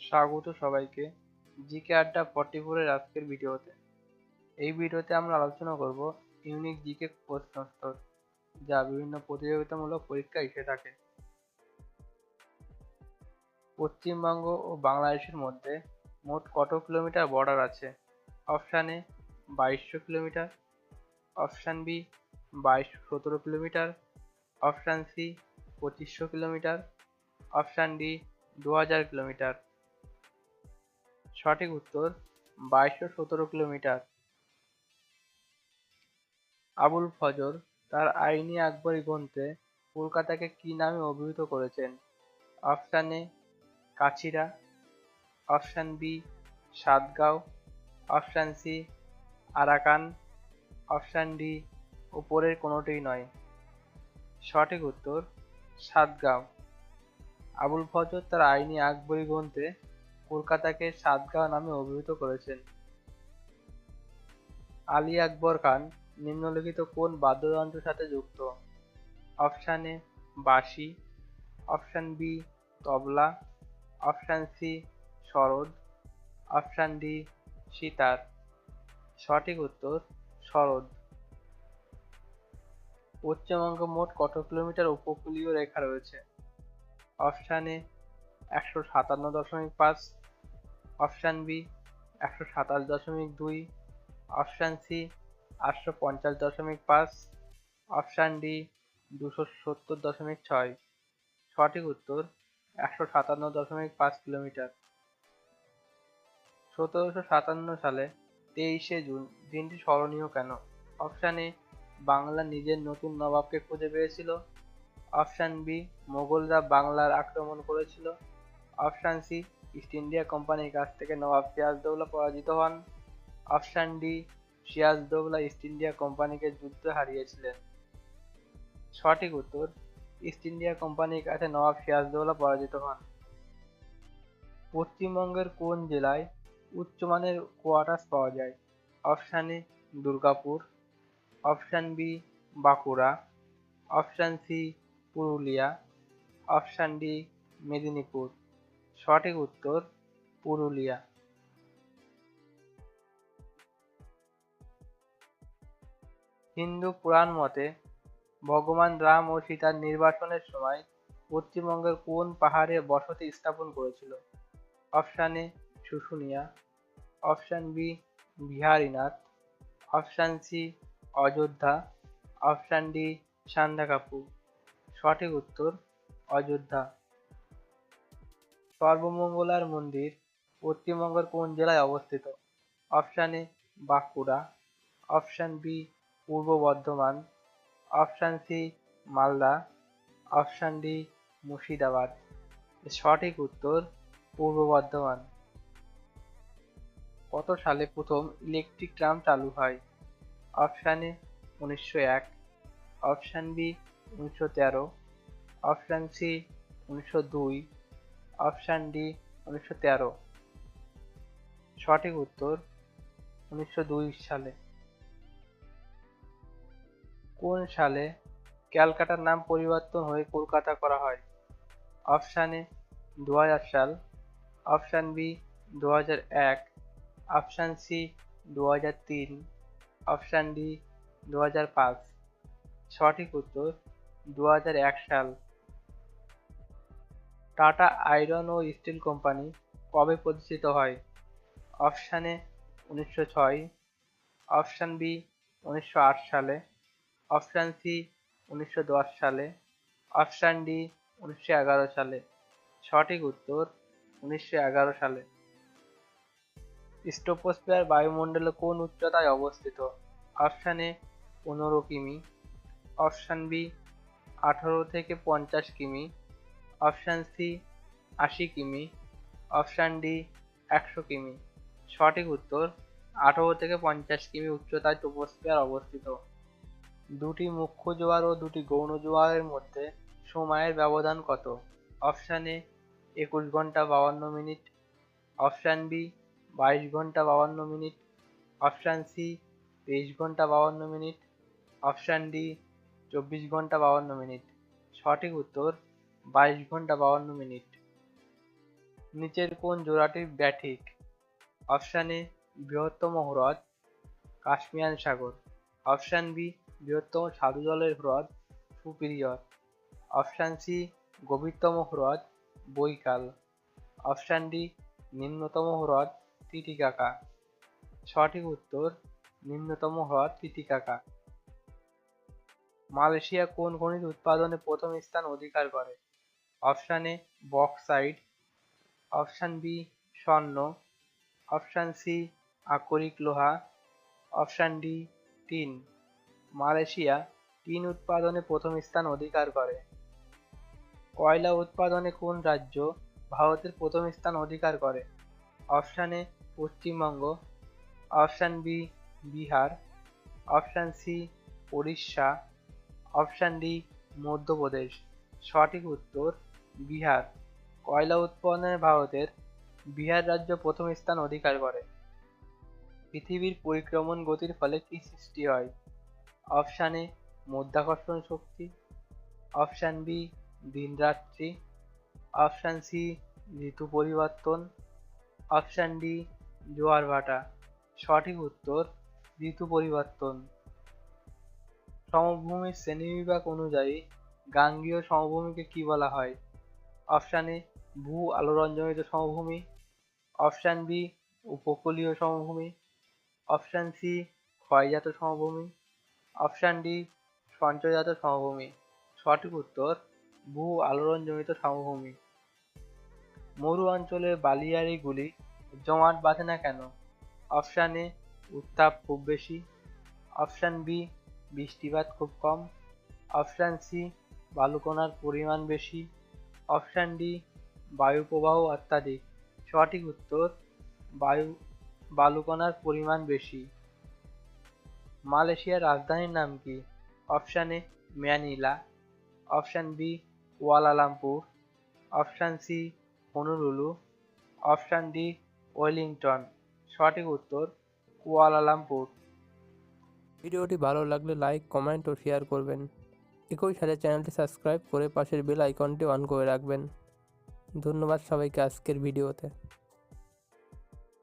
স্বাগত সবাইকে জিকে আড্ডা ফর্টি ফোরের আজকের ভিডিওতে। এই ভিডিওতে আমরা আলোচনা করব ইউনিক জিকে প্রশ্নোত্তর যা বিভিন্ন প্রতিযোগিতামূলক পরীক্ষা এসে থাকে। পশ্চিমবঙ্গ ও বাংলাদেশের মধ্যে মোট কত কিলোমিটার বর্ডার আছে? অপশান এ বাইশশো কিলোমিটার, অপশান বি বাইশশো সতেরো কিলোমিটার, অপশান সি পঁচিশশো কিলোমিটার, অপশান ডি দু হাজার কিলোমিটার। সঠিক উত্তর বাইশশো সতেরো কিলোমিটার। আবুল ফজর তার আইনি আকবরী গ্রন্থে কলকাতাকে কি নামে অভিহিত করেছেন? Option A, কাছিরা, option B, Satgaon, option C, Arakan, option D, উপরের কোনোটিই নয়। সঠিক উত্তর সাতগাঁও। আবুল ফজর তার আইনি আকবরী গ্রন্থে কলকাতাকে সাতগাঁও নামে অভিহিত করেছেন। আলী আকবর খান নিম্নলিখিত কোন বাদ্যযন্ত্রের সাথে যুক্ত? অপশান এ বাঁশি, option B tabla, option C sarod option D sitar. সঠিক উত্তর সরোদ পশ্চিমবঙ্গ মোট কত কিলোমিটার উপকূলীয় রেখা রয়েছে? অপশান এ একশো সাতান্ন দশমিক পাঁচ অপশান বি একশো সাতাশ দশমিক দুই, অপশান সি আটশো পঞ্চাশ দশমিক পাঁচ, অপশান ডি দুশো সত্তর দশমিক ছয়। সঠিক উত্তর একশো সাতান্ন দশমিক পাঁচ কিলোমিটার। সতেরোশো সাতান্ন সালে তেইশে জুন দিনটি স্মরণীয় কেন? অপশান এ বাংলা নিজের নতুন নবাবকে খুঁজে পেয়েছিল। অপশান বি মোগলরা বাংলার আক্রমণ করেছিল। অপশান সি ইস্ট ইন্ডিয়া কোম্পানির কাছ থেকে নবাব সিরাজদৌল্লা পরাজিত হন। Option D Sirajuddaula East India কোম্পানিকে যুদ্ধে হারিয়েছিলেন। সঠিক উত্তর ইস্ট ইন্ডিয়া কোম্পানির কাছে নবাব সিরাজদৌল্লা পরাজিত হন। পশ্চিমবঙ্গের কোন জেলায় উচ্চমানের কোয়ার্টার্স পাওয়া যায়? Option A Durgapur. Option B Bankura. Option C Purulia. Option D Medinipur. সঠিক উত্তর পুরুলিয়া। হিন্দু পুরাণ মতে, ভগবান রাম ও সীতার নির্বাসনের সময় পশ্চিমবঙ্গের কোন পাহাড়ে বসতি স্থাপন করেছিল? Option A, Susunia. Option B, Biharinath. Option C, Ayodhya. Option D, Sandakphu. সঠিক উত্তর, অযোধ্যা। সর্বমঙ্গলার মন্দির পশ্চিমবঙ্গের কোন জেলায় অবস্থিত? Option A Bankura. Option B Purba Bardhaman. Option C Malda. Option D Murshidabad. সঠিক উত্তর, পূর্ব বর্ধমান। কত সালে প্রথম ইলেকট্রিক ট্রাম চালু হয়? অপশান এ উনিশশো এক। অপশান বি উনিশশো তেরো। অপশান সি উনিশশো দুই। অপশান ডি, উনিশশো তেরো। সঠিক উত্তর উনিশশো দুই সালে। কোন সালে ক্যালকাটার নাম পরিবর্তন হয়ে কলকাতা করা হয়? অপশান এ দু হাজার সাল। অপশান বি দু এক। অপশান সি দু তিন। অপশান ডি দু পাঁচ। সঠিক উত্তর দু এক সাল। টাটা আয়রন ও স্টিল কোম্পানি কবে প্রতিষ্ঠিত হয়? অপশানে উনিশশো ছয়, অপশান বি উনিশশো আট সালে, অপশান সি উনিশশো দশ সালে, অপশান ডি উনিশশো এগারো সালে। সঠিক উত্তর উনিশশো এগারো সালে। স্টোপোস্ফিয়ার বায়ুমণ্ডলে কোন উচ্চতায় অবস্থিত? অপশান এ পনেরো কিমি, অপশান বি আঠারো থেকে পঞ্চাশ কিমি অপশান সি, আশি কিমি। অপশান ডি, একশো কিমি। সঠিক উত্তর, আঠারো থেকে পঞ্চাশ কিমি উচ্চতায় টোপোস্ফিয়ার অবস্থিত। দুটি মুখ্য জোয়ার ও দুটি গৌণ জোয়ারের মধ্যে সময়ের ব্যবধান কত? অপশান এ, একুশ ঘণ্টা বাউান্ন মিনিট। অপশান বি, বাইশ ঘণ্টা বাউান্ন মিনিট। অপশান সি, তেইশ ঘণ্টা বাউান্ন মিনিট। অপশান ডি, চব্বিশ ঘণ্টা বাউান্ন মিনিট। সঠিক উত্তর বাইশ ঘণ্টা বাউান্ন মিনিট। নিচের কোন জোড়াটি ব্যাঠিক অপশান এ বৃহত্তম হ্রদ, কাশ্মীয়ান সাগর। অপশান বি বৃহত্তম স্বাদু জলের হ্রদ সুপিরিয়র অপশান সি গভীরতম হ্রদ, বৈকাল। অপশান ডি নিম্নতম হ্রদ, তিতিকাকা। সঠিক উত্তর, নিম্নতম হ্রদ, তিতিকাকা। মালয়েশিয়া কোন খনিজ উৎপাদনে প্রথম স্থান অধিকার করে? Option A bauxite, option B স্বর্ণ, অপশান সি আকরিক লোহা, option D tin. Malaysia tin উৎপাদনে প্রথম স্থান অধিকার করে। কয়লা উৎপাদনে কোন রাজ্য ভারতের প্রথম স্থান অধিকার করে? Option A Paschimbanga, option B Bihar, option C Orissa option D Madhya Pradesh. সঠিক উত্তর বিহার। কয়লা উৎপাদনে ভারতের বিহার রাজ্য প্রথম স্থান অধিকার করে। পৃথিবীর পরিক্রমণ গতির ফলে কি সৃষ্টি হয়? অপশান এ, মধ্যাকর্ষণ শক্তি। অপশান বি, দিনরাত্রি। অপশান সি, ঋতু পরিবর্তন। অপশান ডি, জোয়ার ভাটা। সঠিক উত্তর, ঋতু পরিবর্তন। সমভূমির শ্রেণীবিভাগ অনুযায়ী গাঙ্গীয় সমভূমিকে কি বলা হয়? অপশান এ ভূ আলোরঞ্জনিত সমভূমি, অপশান বি উপকূলীয় সমভূমি, অপশান সি ক্ষয়জাত সমভূমি, অপশান ডি সঞ্চয়জাত সমভূমি। সঠিক উত্তর, ভূ আলোড়নজনিত সমভূমি। মরু অঞ্চলে বালিয়াড়িগুলি জমাট বাঁধে না কেন? অপশান এ উত্তাপ খুব বেশি, অপশান বি বৃষ্টিপাত খুব কম, অপশান সি বালুকণার পরিমাণ বেশি অপশান ডি, বায়ু প্রবাহ অত্যাধিক সঠিক উত্তর, বায়ু, বালুকণার পরিমাণ বেশি। মালয়েশিয়ার রাজধানীর নাম কি? Option A, Manila. Option B, Kuala Lumpur. Option C Honolulu option D, Wellington. সঠিক উত্তর, কুয়ালালামপুর। ভিডিওটি ভালো লাগলে লাইক, কমেন্ট ও শেয়ার করবেন। একই সাথে চ্যানেলটি সাবস্ক্রাইব করে পাশের বেল আইকনটি অন করে রাখবেন। ধন্যবাদ সবাইকে আজকের ভিডিওতে।